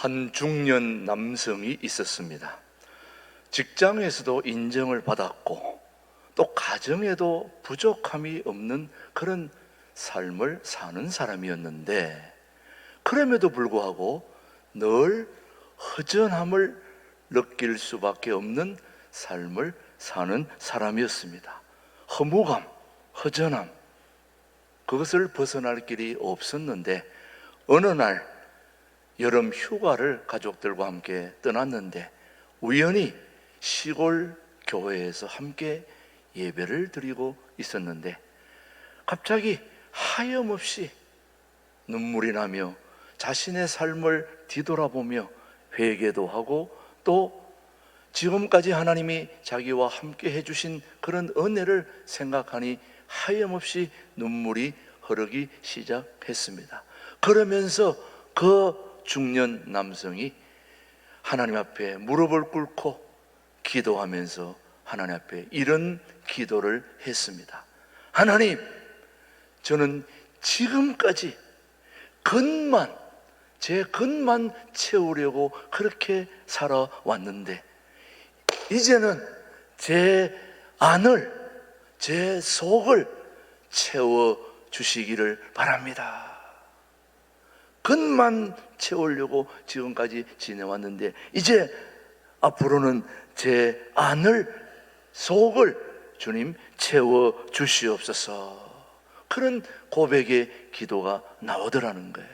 한 중년 남성이 있었습니다. 직장에서도 인정을 받았고 또 가정에도 부족함이 없는 그런 삶을 사는 사람이었는데 그럼에도 불구하고 늘 허전함을 느낄 수밖에 없는 삶을 사는 사람이었습니다. 허무감, 허전함, 그것을 벗어날 길이 없었는데 어느 날 여름 휴가를 가족들과 함께 떠났는데 우연히 시골 교회에서 함께 예배를 드리고 있었는데 갑자기 하염없이 눈물이 나며 자신의 삶을 뒤돌아보며 회개도 하고 또 지금까지 하나님이 자기와 함께 해주신 그런 은혜를 생각하니 하염없이 눈물이 흐르기 시작했습니다. 그러면서 그 중년 남성이 하나님 앞에 무릎을 꿇고 기도하면서 하나님 앞에 이런 기도를 했습니다. 하나님, 저는 지금까지 근만, 제 근만 채우려고 그렇게 살아왔는데, 이제는 제 안을, 제 속을 채워 주시기를 바랍니다. 근만 채우려고 지금까지 지내왔는데, 이제 앞으로는 제 안을, 속을 주님 채워 주시옵소서. 그런 고백의 기도가 나오더라는 거예요.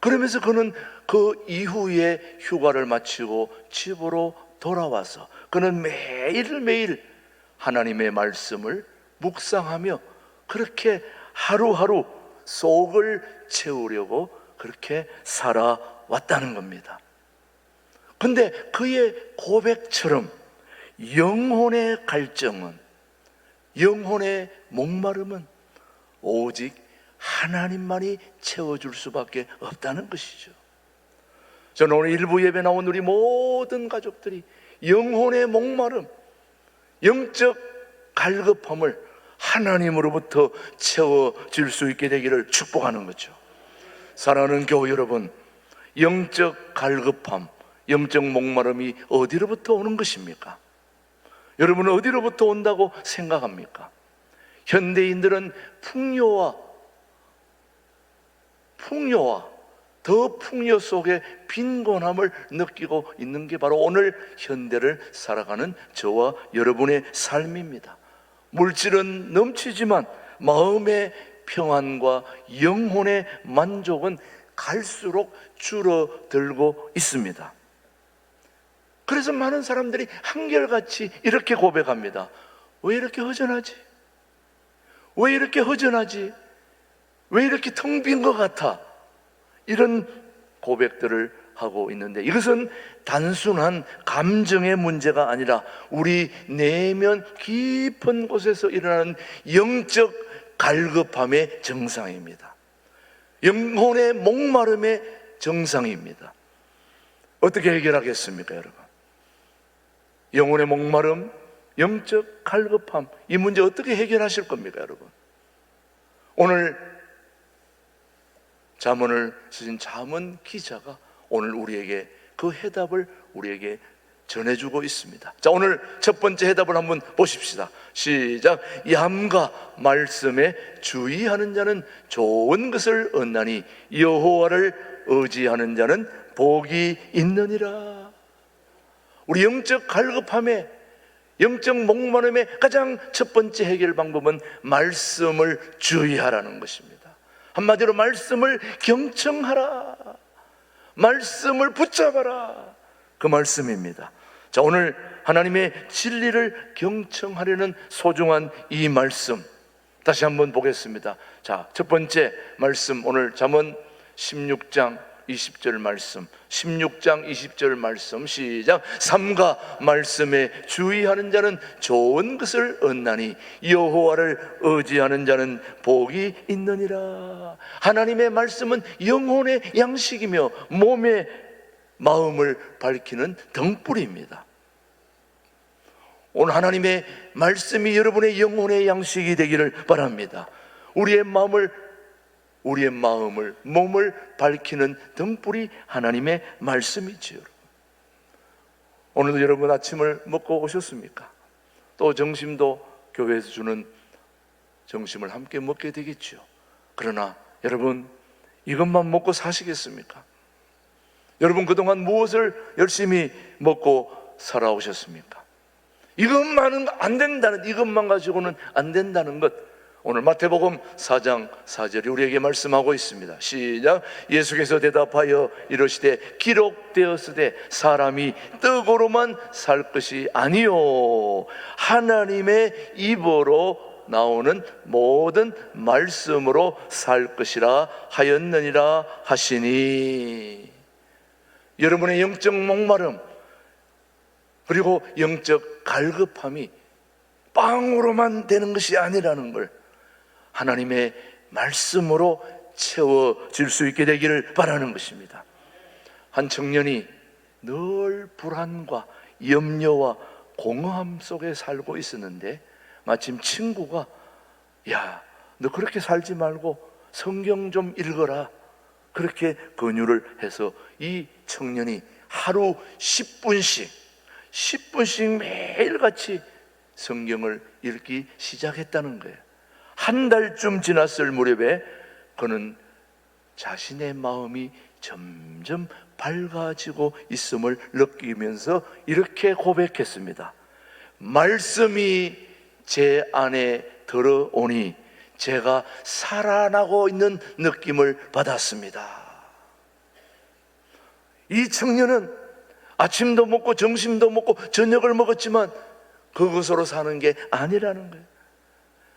그러면서 그는 그 이후에 휴가를 마치고 집으로 돌아와서 그는 매일매일 하나님의 말씀을 묵상하며 그렇게 하루하루 속을 채우려고 그렇게 살아왔다는 겁니다. 근데 그의 고백처럼 영혼의 갈증은 영혼의 목마름은 오직 하나님만이 채워줄 수밖에 없다는 것이죠. 저는 오늘 일부 예배 나온 우리 모든 가족들이 영혼의 목마름, 영적 갈급함을 하나님으로부터 채워줄 수 있게 되기를 축복하는 거죠. 사랑하는 교우 여러분, 영적 갈급함, 영적 목마름이 어디로부터 오는 것입니까? 여러분은 어디로부터 온다고 생각합니까? 현대인들은 풍요와 풍요와 더 풍요 속에 빈곤함을 느끼고 있는 게 바로 오늘 현대를 살아가는 저와 여러분의 삶입니다. 물질은 넘치지만 마음의 평안과 영혼의 만족은 갈수록 줄어들고 있습니다. 그래서 많은 사람들이 한결같이 이렇게 고백합니다. 왜 이렇게 허전하지? 왜 이렇게 허전하지? 왜 이렇게 텅 빈 것 같아? 이런 고백들을 하고 있는데 이것은 단순한 감정의 문제가 아니라 우리 내면 깊은 곳에서 일어나는 영적 갈급함의 정상입니다. 영혼의 목마름의 정상입니다. 어떻게 해결하겠습니까, 여러분? 영혼의 목마름, 영적 갈급함, 이 문제 어떻게 해결하실 겁니까, 여러분? 오늘 자문을 쓰신 자문 기자가 오늘 우리에게 그 해답을 우리에게 전해주고 있습니다. 자, 오늘 첫 번째 해답을 한번 보십시다. 시작. 얌가 말씀에 주의하는 자는 좋은 것을 얻나니 여호와를 의지하는 자는 복이 있느니라. 우리 영적 갈급함에 영적 목마름의 가장 첫 번째 해결 방법은 말씀을 주의하라는 것입니다. 한마디로 말씀을 경청하라. 말씀을 붙잡아라. 그 말씀입니다. 자, 오늘 하나님의 진리를 경청하려는 소중한 이 말씀. 다시 한번 보겠습니다. 자, 첫 번째 말씀 오늘 잠언 16장 20절 말씀, 16장 20절 말씀 시작. 삼가 말씀에 주의하는 자는 좋은 것을 얻나니 여호와를 의지하는 자는 복이 있느니라. 하나님의 말씀은 영혼의 양식이며 몸의 마음을 밝히는 등불입니다. 오늘 하나님의 말씀이 여러분의 영혼의 양식이 되기를 바랍니다. 우리의 마음을 우리의 마음을 몸을 밝히는 등불이 하나님의 말씀이지요. 오늘도 여러분 아침을 먹고 오셨습니까? 또 점심도 교회에서 주는 점심을 함께 먹게 되겠죠. 그러나 여러분 이것만 먹고 사시겠습니까? 여러분 그동안 무엇을 열심히 먹고 살아오셨습니까? 이것만은 안 된다는 이것만 가지고는 안 된다는 것 오늘 마태복음 4장 4절이 우리에게 말씀하고 있습니다. 시작. 예수께서 대답하여 이르시되 기록되었으되 사람이 떡으로만 살 것이 아니요 하나님의 입으로 나오는 모든 말씀으로 살 것이라 하였느니라 하시니 여러분의 영적 목마름 그리고 영적 갈급함이 빵으로만 되는 것이 아니라는 걸 하나님의 말씀으로 채워질 수 있게 되기를 바라는 것입니다. 한 청년이 늘 불안과 염려와 공허함 속에 살고 있었는데 마침 친구가 야, 너 그렇게 살지 말고 성경 좀 읽어라. 그렇게 권유를 해서 이 청년이 하루 10분씩 10분씩 매일같이 성경을 읽기 시작했다는 거예요. 한 달쯤 지났을 무렵에 그는 자신의 마음이 점점 밝아지고 있음을 느끼면서 이렇게 고백했습니다. 말씀이 제 안에 들어오니 제가 살아나고 있는 느낌을 받았습니다. 이 청년은 아침도 먹고 점심도 먹고 저녁을 먹었지만 그것으로 사는 게 아니라는 거예요.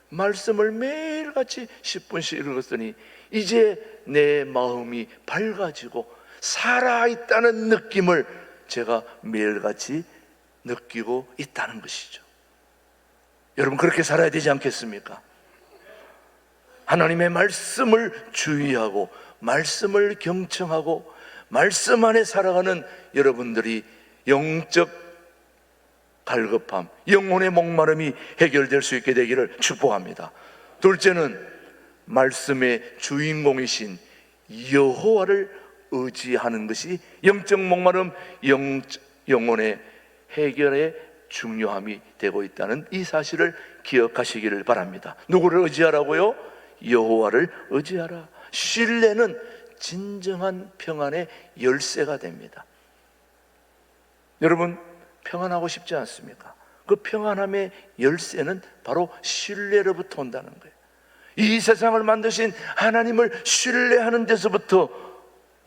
말씀을 매일같이 10분씩 읽었더니 이제 내 마음이 밝아지고 살아있다는 느낌을 제가 매일같이 느끼고 있다는 것이죠. 여러분 그렇게 살아야 되지 않겠습니까? 하나님의 말씀을 주의하고 말씀을 경청하고 말씀 안에 살아가는 여러분들이 영적 갈급함, 영혼의 목마름이 해결될 수 있게 되기를 축복합니다. 둘째는 말씀의 주인공이신 여호와를 의지하는 것이 영적 목마름, 영, 영혼의 해결의 중요함이 되고 있다는 이 사실을 기억하시기를 바랍니다. 누구를 의지하라고요? 여호와를 의지하라. 신뢰는 진정한 평안의 열쇠가 됩니다. 여러분 평안하고 싶지 않습니까? 그 평안함의 열쇠는 바로 신뢰로부터 온다는 거예요. 이 세상을 만드신 하나님을 신뢰하는 데서부터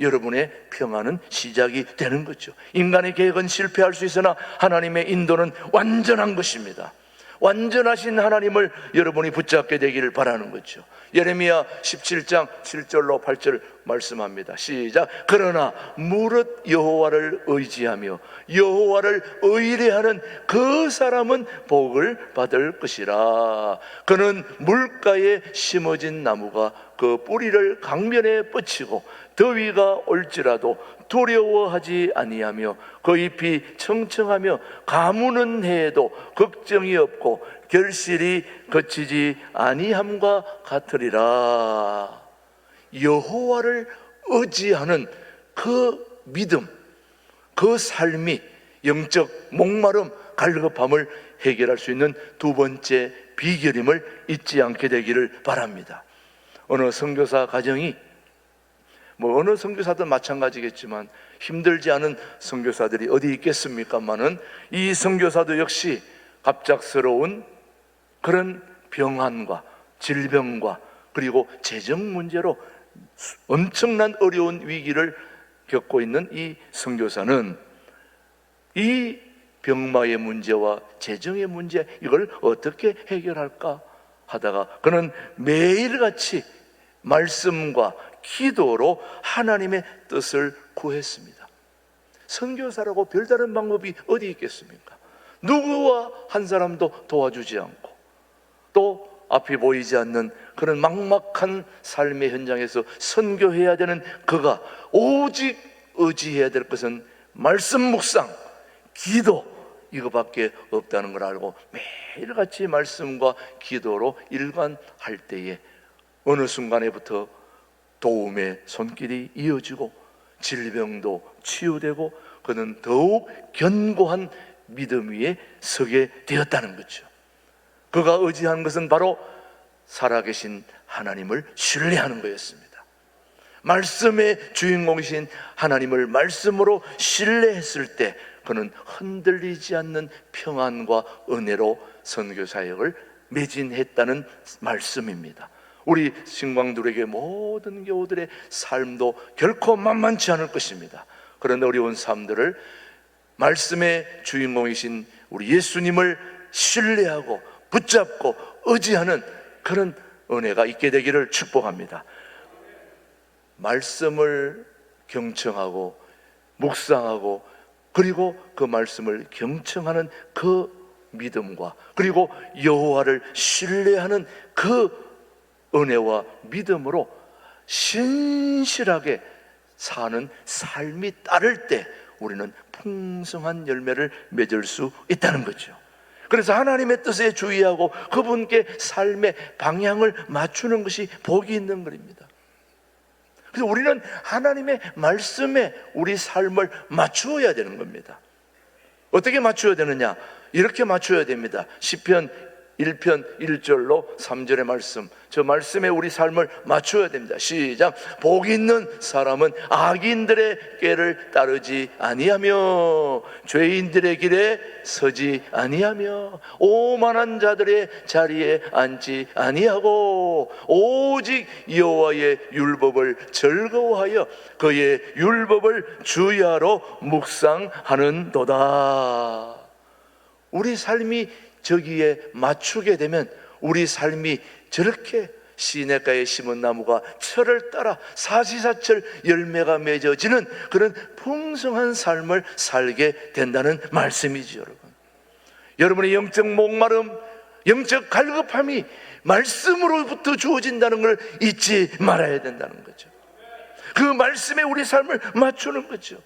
여러분의 평안은 시작이 되는 거죠. 인간의 계획은 실패할 수 있으나 하나님의 인도는 완전한 것입니다. 완전하신 하나님을 여러분이 붙잡게 되기를 바라는 거죠. 예레미야 17장 7절로 8절 말씀합니다. 시작. 그러나 무릇 여호와를 의지하며 여호와를 의뢰하는 그 사람은 복을 받을 것이라. 그는 물가에 심어진 나무가 그 뿌리를 강변에 뻗치고 더위가 올지라도 두려워하지 아니하며 그 잎이 청청하며 가무는 해에도 걱정이 없고 결실이 거치지 아니함과 같으리라. 여호와를 의지하는 그 믿음, 그 삶이 영적 목마름, 갈급함을 해결할 수 있는 두 번째 비결임을 잊지 않게 되기를 바랍니다. 어느 선교사 가정이 뭐 어느 선교사든 마찬가지겠지만 힘들지 않은 선교사들이 어디 있겠습니까만은 이 선교사도 역시 갑작스러운 그런 병환과 질병과 그리고 재정 문제로 엄청난 어려운 위기를 겪고 있는 이 선교사는 이 병마의 문제와 재정의 문제 이걸 어떻게 해결할까 하다가 그는 매일같이 말씀과 기도로 하나님의 뜻을 구했습니다. 선교사라고 별다른 방법이 어디 있겠습니까? 누구와 한 사람도 도와주지 않고 또 앞이 보이지 않는 그런 막막한 삶의 현장에서 선교해야 되는 그가 오직 의지해야 될 것은 말씀 묵상, 기도 이거밖에 없다는 걸 알고 매일같이 말씀과 기도로 일관할 때에 어느 순간에부터 도움의 손길이 이어지고 질병도 치유되고 그는 더욱 견고한 믿음 위에 서게 되었다는 거죠. 그가 의지한 것은 바로 살아계신 하나님을 신뢰하는 거였습니다. 말씀의 주인공이신 하나님을 말씀으로 신뢰했을 때 그는 흔들리지 않는 평안과 은혜로 선교 사역을 매진했다는 말씀입니다. 우리 신광들에게 모든 교우들의 삶도 결코 만만치 않을 것입니다. 그런 어려운 삶들을 말씀의 주인공이신 우리 예수님을 신뢰하고 붙잡고 의지하는 그런 은혜가 있게 되기를 축복합니다. 말씀을 경청하고 묵상하고 그리고 그 말씀을 경청하는 그 믿음과 그리고 여호와를 신뢰하는 그 은혜와 믿음으로 신실하게 사는 삶이 따를 때 우리는 풍성한 열매를 맺을 수 있다는 거죠. 그래서 하나님의 뜻에 주의하고 그분께 삶의 방향을 맞추는 것이 복이 있는 것입니다. 그래서 우리는 하나님의 말씀에 우리 삶을 맞추어야 되는 겁니다. 어떻게 맞추어야 되느냐? 이렇게 맞추어야 됩니다. 시편 1편 1절로 3절의 말씀. 저 말씀에 우리 삶을 맞추어야 됩니다. 시작. 복 있는 사람은 악인들의 꾀를 따르지 아니하며 죄인들의 길에 서지 아니하며 오만한 자들의 자리에 앉지 아니하고 오직 여호와의 율법을 즐거워하여 그의 율법을 주야로 묵상하는도다. 우리 삶이 저기에 맞추게 되면 우리 삶이 저렇게 시냇가에 심은 나무가 철을 따라 사시사철 열매가 맺어지는 그런 풍성한 삶을 살게 된다는 말씀이죠, 여러분. 여러분의 영적 목마름, 영적 갈급함이 말씀으로부터 주어진다는 걸 잊지 말아야 된다는 거죠. 그 말씀에 우리 삶을 맞추는 거죠.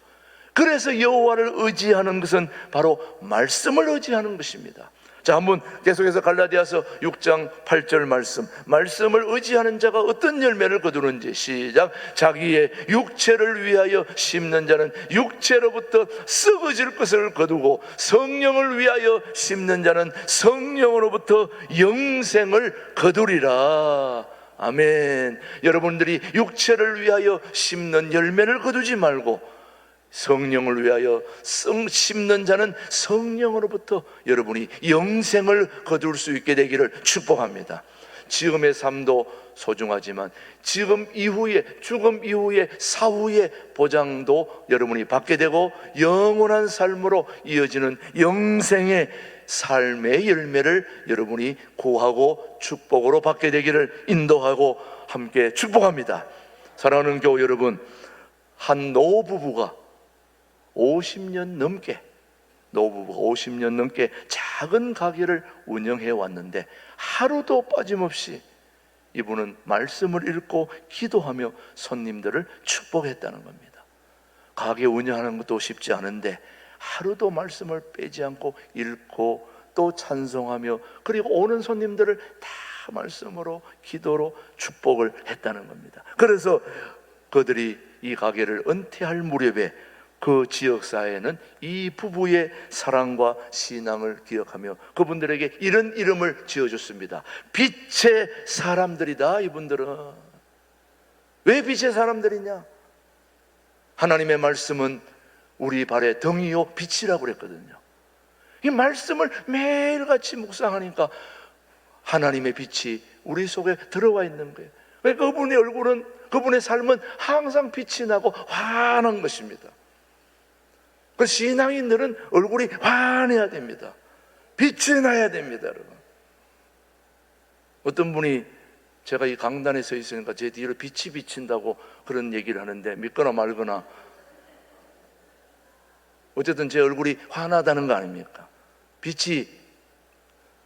그래서 여호와를 의지하는 것은 바로 말씀을 의지하는 것입니다. 자, 한번 계속해서 갈라디아서 6장 8절 말씀. 말씀을 의지하는 자가 어떤 열매를 거두는지 시작. 자기의 육체를 위하여 심는 자는 육체로부터 썩어질 것을 거두고 성령을 위하여 심는 자는 성령으로부터 영생을 거두리라. 아멘. 여러분들이 육체를 위하여 심는 열매를 거두지 말고 성령을 위하여 성 심는 자는 성령으로부터 여러분이 영생을 거둘 수 있게 되기를 축복합니다. 지금의 삶도 소중하지만 지금 이후에 죽음 이후에 사후의 보장도 여러분이 받게 되고 영원한 삶으로 이어지는 영생의 삶의 열매를 여러분이 구하고 축복으로 받게 되기를 인도하고 함께 축복합니다. 사랑하는 교우 여러분, 한 노부부가 50년 넘게 노부부가 50년 넘게 작은 가게를 운영해 왔는데 하루도 빠짐없이 이분은 말씀을 읽고 기도하며 손님들을 축복했다는 겁니다. 가게 운영하는 것도 쉽지 않은데 하루도 말씀을 빼지 않고 읽고 또 찬송하며 그리고 오는 손님들을 다 말씀으로 기도로 축복을 했다는 겁니다. 그래서 그들이 이 가게를 은퇴할 무렵에 그 지역 사회는 이 부부의 사랑과 신앙을 기억하며 그분들에게 이런 이름을 지어줬습니다. 빛의 사람들이다, 이분들은. 왜 빛의 사람들이냐? 하나님의 말씀은 우리 발의 덩이요 빛이라고 그랬거든요. 이 말씀을 매일같이 묵상하니까 하나님의 빛이 우리 속에 들어와 있는 거예요. 그분의 얼굴은, 그분의 삶은 항상 빛이 나고 환한 것입니다. 그 신앙인들은 얼굴이 환해야 됩니다. 빛이 나야 됩니다, 여러분. 어떤 분이 제가 이 강단에 서 있으니까 제 뒤로 빛이 비친다고 그런 얘기를 하는데 믿거나 말거나 어쨌든 제 얼굴이 환하다는 거 아닙니까? 빛이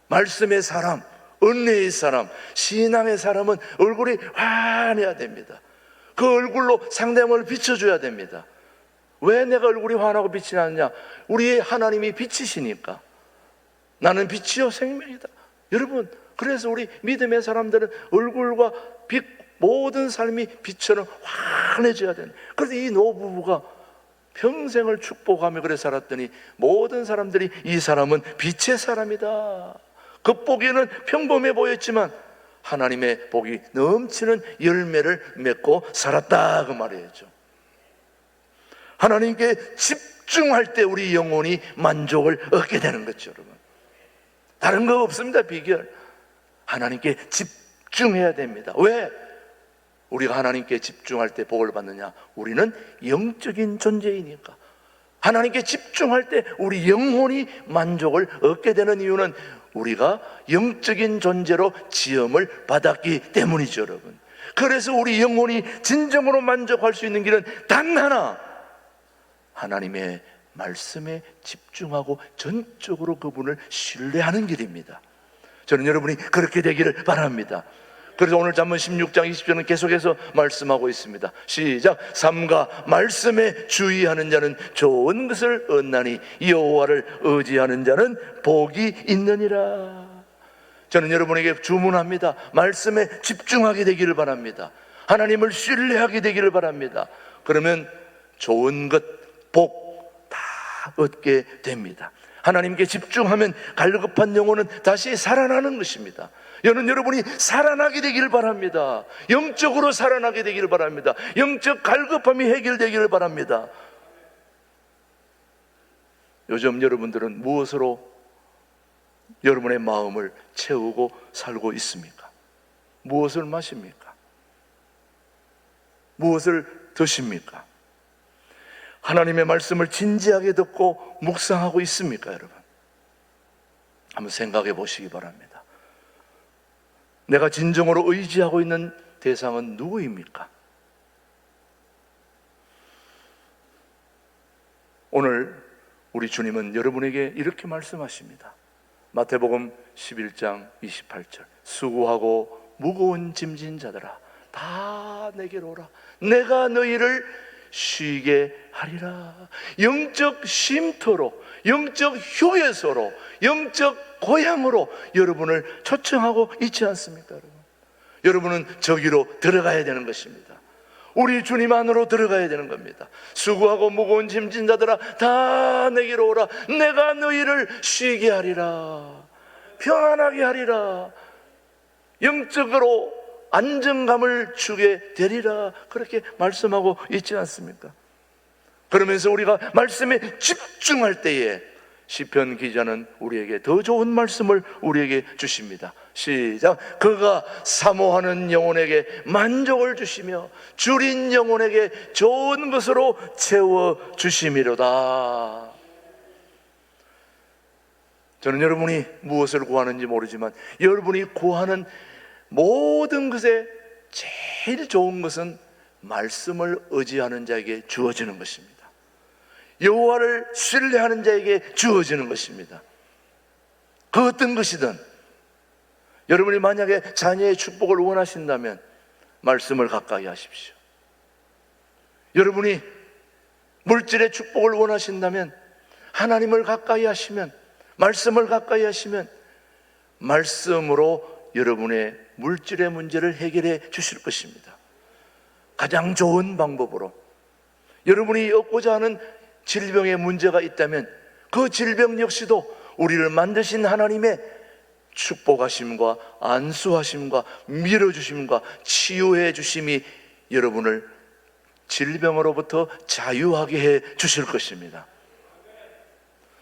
말씀의 사람, 은혜의 사람, 신앙의 사람은 얼굴이 환해야 됩니다. 그 얼굴로 상대방을 비춰줘야 됩니다. 왜 내가 얼굴이 환하고 빛이 나느냐? 우리 하나님이 빛이시니까. 나는 빛이요 생명이다. 여러분, 그래서 우리 믿음의 사람들은 얼굴과 빛, 모든 삶이 빛처럼 환해져야 되는. 그래서 이 노부부가 평생을 축복하며 그래 살았더니 모든 사람들이 이 사람은 빛의 사람이다. 겉보기에는 평범해 보였지만 하나님의 복이 넘치는 열매를 맺고 살았다 그 말이죠. 하나님께 집중할 때 우리 영혼이 만족을 얻게 되는 거죠, 여러분. 다른 거 없습니다, 비결. 하나님께 집중해야 됩니다. 왜? 우리가 하나님께 집중할 때 복을 받느냐? 우리는 영적인 존재이니까. 하나님께 집중할 때 우리 영혼이 만족을 얻게 되는 이유는 우리가 영적인 존재로 지음을 받았기 때문이죠, 여러분. 그래서 우리 영혼이 진정으로 만족할 수 있는 길은 단 하나. 하나님의 말씀에 집중하고 전적으로 그분을 신뢰하는 길입니다. 저는 여러분이 그렇게 되기를 바랍니다. 그래서 오늘 잠언 16장 20절은 계속해서 말씀하고 있습니다. 시작. 삼가 말씀에 주의하는 자는 좋은 것을 얻나니 여호와를 의지하는 자는 복이 있느니라. 저는 여러분에게 주문합니다. 말씀에 집중하게 되기를 바랍니다. 하나님을 신뢰하게 되기를 바랍니다. 그러면 좋은 것, 복 다 얻게 됩니다. 하나님께 집중하면 갈급한 영혼은 다시 살아나는 것입니다. 저는 여러분이 살아나게 되기를 바랍니다. 영적으로 살아나게 되기를 바랍니다. 영적 갈급함이 해결되기를 바랍니다. 요즘 여러분들은 무엇으로 여러분의 마음을 채우고 살고 있습니까? 무엇을 마십니까? 무엇을 드십니까? 하나님의 말씀을 진지하게 듣고 묵상하고 있습니까, 여러분? 한번 생각해 보시기 바랍니다. 내가 진정으로 의지하고 있는 대상은 누구입니까? 오늘 우리 주님은 여러분에게 이렇게 말씀하십니다. 마태복음 11장 28절. 수고하고 무거운 짐진 자들아 다 내게로 오라. 내가 너희를 쉬게 하리라. 영적 쉼터로, 영적 휴게소로, 영적 고향으로 여러분을 초청하고 있지 않습니까, 여러분? 여러분은 저기로 들어가야 되는 것입니다. 우리 주님 안으로 들어가야 되는 겁니다. 수고하고 무거운 짐진 자들아 다 내게로 오라. 내가 너희를 쉬게 하리라. 평안하게 하리라. 영적으로 안정감을 주게 되리라. 그렇게 말씀하고 있지 않습니까? 그러면서 우리가 말씀에 집중할 때에 시편 기자는 우리에게 더 좋은 말씀을 우리에게 주십니다. 시작. 그가 사모하는 영혼에게 만족을 주시며 줄인 영혼에게 좋은 것으로 채워 주심이로다. 저는 여러분이 무엇을 구하는지 모르지만 여러분이 구하는 모든 것에 제일 좋은 것은 말씀을 의지하는 자에게 주어지는 것입니다. 여호와를 신뢰하는 자에게 주어지는 것입니다. 그 어떤 것이든 여러분이 만약에 자녀의 축복을 원하신다면 말씀을 가까이 하십시오. 여러분이 물질의 축복을 원하신다면 하나님을 가까이 하시면 말씀을 가까이 하시면 말씀으로 여러분의 물질의 문제를 해결해 주실 것입니다. 가장 좋은 방법으로 여러분이 얻고자 하는 질병의 문제가 있다면 그 질병 역시도 우리를 만드신 하나님의 축복하심과 안수하심과 밀어주심과 치유해 주심이 여러분을 질병으로부터 자유하게 해 주실 것입니다.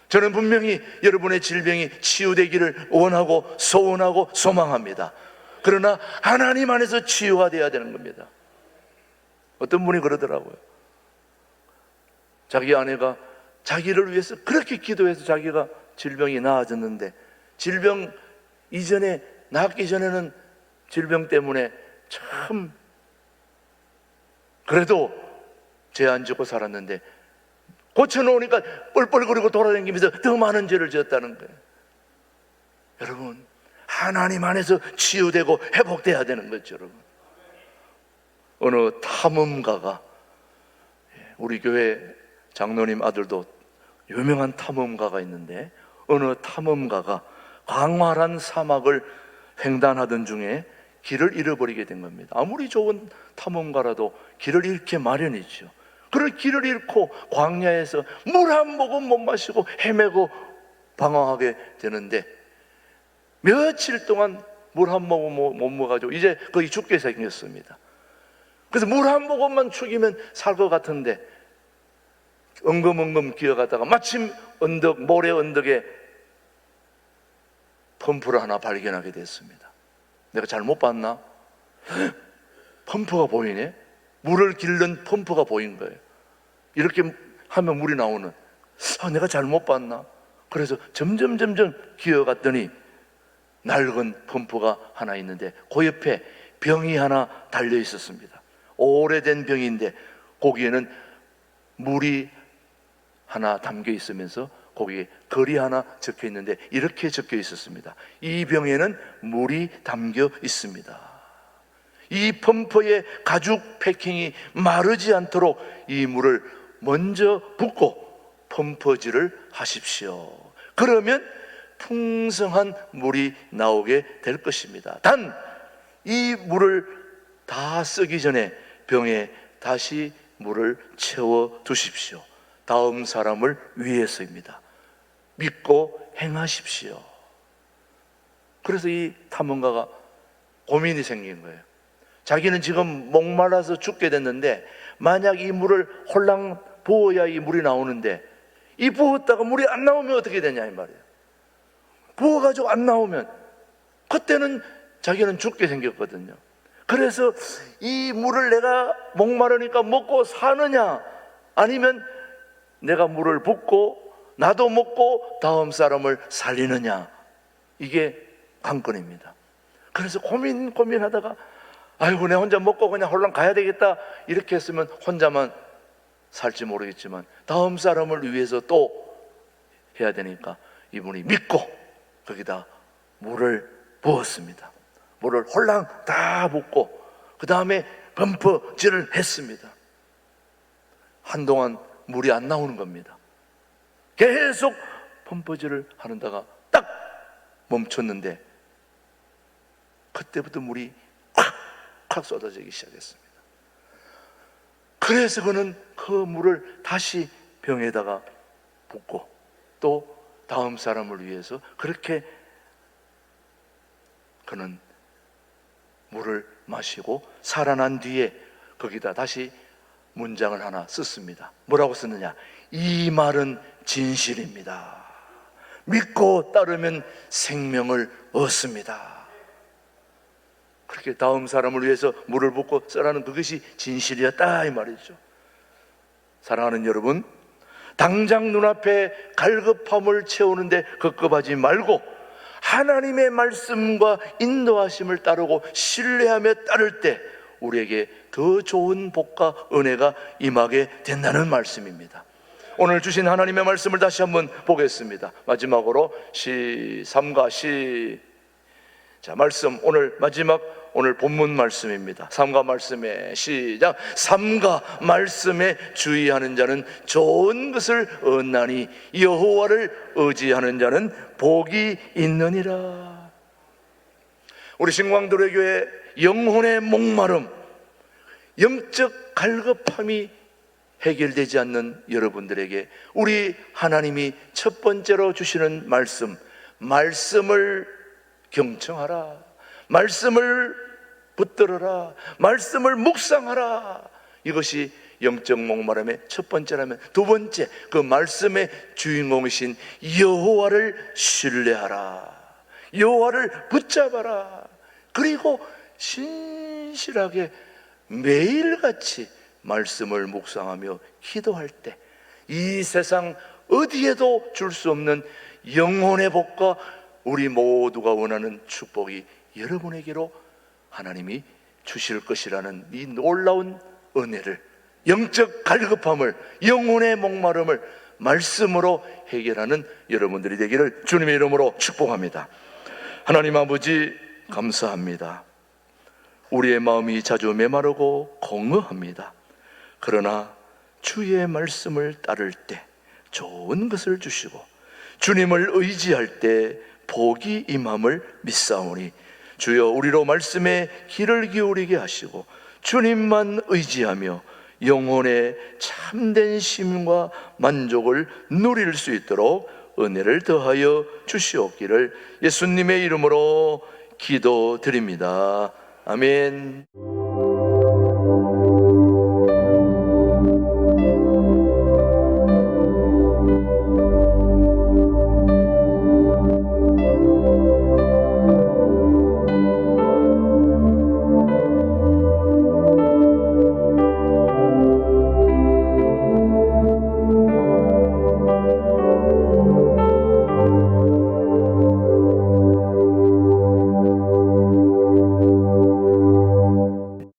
저는 분명히 여러분의 질병이 치유되기를 원하고 소원하고 소망합니다. 그러나 하나님 안에서 치유가 돼야 되는 겁니다. 어떤 분이 그러더라고요. 자기 아내가 자기를 위해서 그렇게 기도해서 자기가 질병이 나아졌는데 질병 이전에 낫기 전에는 질병 때문에 참 그래도 죄 안 짓고 살았는데 고쳐놓으니까 뻘뻘거리고 돌아다니면서 더 많은 죄를 지었다는 거예요. 여러분, 하나님 안에서 치유되고 회복돼야 되는 거죠, 여러분. 어느 탐험가가 예, 우리 교회 장로님 아들도 유명한 탐험가가 있는데 어느 탐험가가 광활한 사막을 횡단하던 중에 길을 잃어버리게 된 겁니다. 아무리 좋은 탐험가라도 길을 잃게 마련이죠. 그럴 길을 잃고 광야에서 물 한 모금 못 마시고 헤매고 방황하게 되는데 며칠 동안 물 한 모금 못 먹어가지고 이제 거의 죽게 생겼습니다. 그래서 물 한 모금만 죽이면 살 것 같은데 엉금엉금 기어가다가 마침 언덕 모래 언덕에 펌프를 하나 발견하게 됐습니다. 내가 잘못 봤나? 펌프가 보이네. 물을 길는 펌프가 보인 거예요. 이렇게 하면 물이 나오는. 아, 내가 잘못 봤나? 그래서 점점 점점 기어갔더니 낡은 펌프가 하나 있는데 그 옆에 병이 하나 달려 있었습니다. 오래된 병인데 거기에는 물이 하나 담겨 있으면서 거기에 글이 하나 적혀 있는데 이렇게 적혀 있었습니다. 이 병에는 물이 담겨 있습니다. 이 펌프의 가죽 패킹이 마르지 않도록 이 물을 먼저 붓고 펌퍼질을 하십시오. 그러면 풍성한 물이 나오게 될 것입니다. 단 이 물을 다 쓰기 전에 병에 다시 물을 채워 두십시오. 다음 사람을 위해서입니다. 믿고 행하십시오. 그래서 이 탐험가가 고민이 생긴 거예요. 자기는 지금 목말라서 죽게 됐는데 만약 이 물을 홀랑 부어야 이 물이 나오는데 이 부었다가 물이 안 나오면 어떻게 되냐 이 말이에요. 부어가지고 안 나오면 그때는 자기는 죽게 생겼거든요. 그래서 이 물을 내가 목마르니까 먹고 사느냐 아니면 내가 물을 붓고 나도 먹고 다음 사람을 살리느냐 이게 관건입니다. 그래서 고민 고민하다가 아이고 내 혼자 먹고 그냥 홀랑 가야 되겠다 이렇게 했으면 혼자만 살지 모르겠지만 다음 사람을 위해서 또 해야 되니까 이분이 믿고 거기다 물을 부었습니다. 물을 홀랑 다 붓고 그 다음에 범퍼질을 했습니다. 한동안 물이 안 나오는 겁니다. 계속 펌퍼질을 하는다가 딱 멈췄는데 그때부터 물이 콱콱 쏟아지기 시작했습니다. 그래서 그는 그 물을 다시 병에다가 붓고 또 다음 사람을 위해서 그렇게 그는 물을 마시고 살아난 뒤에 거기다 다시 문장을 하나 썼습니다. 뭐라고 썼느냐? 이 말은 진실입니다. 믿고 따르면 생명을 얻습니다. 그렇게 다음 사람을 위해서 물을 붓고 써라는 그것이 진실이었다 이 말이죠. 사랑하는 여러분, 당장 눈앞에 갈급함을 채우는데 급급하지 말고 하나님의 말씀과 인도하심을 따르고 신뢰하며 따를 때 우리에게 더 좋은 복과 은혜가 임하게 된다는 말씀입니다. 오늘 주신 하나님의 말씀을 다시 한번 보겠습니다. 마지막으로 시 3과 시 자, 말씀 오늘 마지막 오늘 본문 말씀입니다. 삼가 말씀에 시작. 삼가 말씀에 주의하는 자는 좋은 것을 얻나니 여호와를 의지하는 자는 복이 있느니라. 우리 신광도로 교회 영혼의 목마름, 영적 갈급함이 해결되지 않는 여러분들에게 우리 하나님이 첫 번째로 주시는 말씀, 말씀을 경청하라. 말씀을 붙들어라. 말씀을 묵상하라. 이것이 영적 목마름의 첫 번째라면 두 번째 그 말씀의 주인공이신 여호와를 신뢰하라. 여호와를 붙잡아라. 그리고 신실하게 매일같이 말씀을 묵상하며 기도할 때 이 세상 어디에도 줄 수 없는 영혼의 복과 우리 모두가 원하는 축복이 여러분에게로 하나님이 주실 것이라는 이 놀라운 은혜를 영적 갈급함을 영혼의 목마름을 말씀으로 해결하는 여러분들이 되기를 주님의 이름으로 축복합니다. 하나님 아버지 감사합니다. 우리의 마음이 자주 메마르고 공허합니다. 그러나 주의 말씀을 따를 때 좋은 것을 주시고 주님을 의지할 때 복이 임함을 믿사오니 주여 우리로 말씀에 귀를 기울이게 하시고 주님만 의지하며 영혼의 참된 쉼과 만족을 누릴 수 있도록 은혜를 더하여 주시옵기를 예수님의 이름으로 기도드립니다. 아멘.